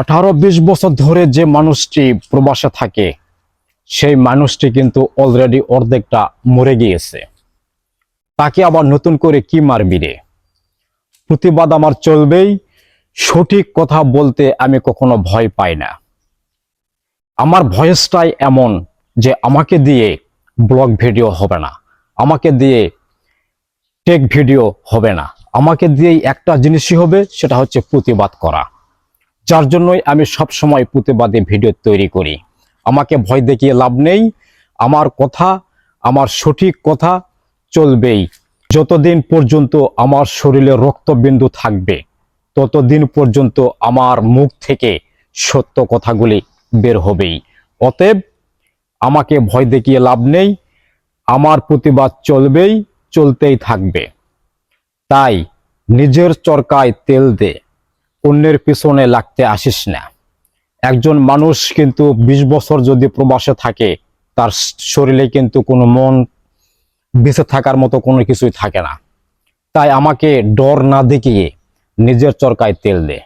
আঠারো বিশ বছর ধরে যে মানুষটি প্রবাসে থাকে, সেই মানুষটি কিন্তু অলরেডি অর্ধেকটা মরে গিয়েছে। তাকে আবার নতুন করে কি মারবি রে? প্রতিবাদ আমার চলবেই, সঠিক কথা বলতে আমি কখনো ভয় পাই না। আমার ভয়েসটাই এমন যে আমাকে দিয়ে ব্লগ ভিডিও হবে না, আমাকে দিয়ে টেক ভিডিও হবে না, আমাকে দিয়েই একটা জিনিসই হবে, সেটা হচ্ছে প্রতিবাদ করা। যার জন্যই আমি সব সময় প্রতিবাদী ভিডিও তৈরি করি। আমাকে ভয় দেখিয়ে লাভ নেই, আমার কথা, আমার সঠিক কথা চলবেই। যতদিন পর্যন্ত আমার শরীরে রক্তবিন্দু থাকবে, ততদিন পর্যন্ত আমার মুখ থেকে সত্য কথাগুলি বের হবেই। অতএব আমাকে ভয় দেখিয়ে লাভ নেই, আমার প্রতিবাদ চলবেই, চলতেই থাকবে। তাই নিজের চরকায় তেল দে। অন্যের পিছনে লাগতে আসিস না। একজন মানুষ কিন্তু বিশ বছর যদি প্রবাসে থাকে, তার শরীরে কিন্তু কোনো মন বেঁচে থাকার মতো কোনো কিছুই থাকে না। তাই আমাকে ডর না দেখিয়ে নিজের চরকায় তেল দে।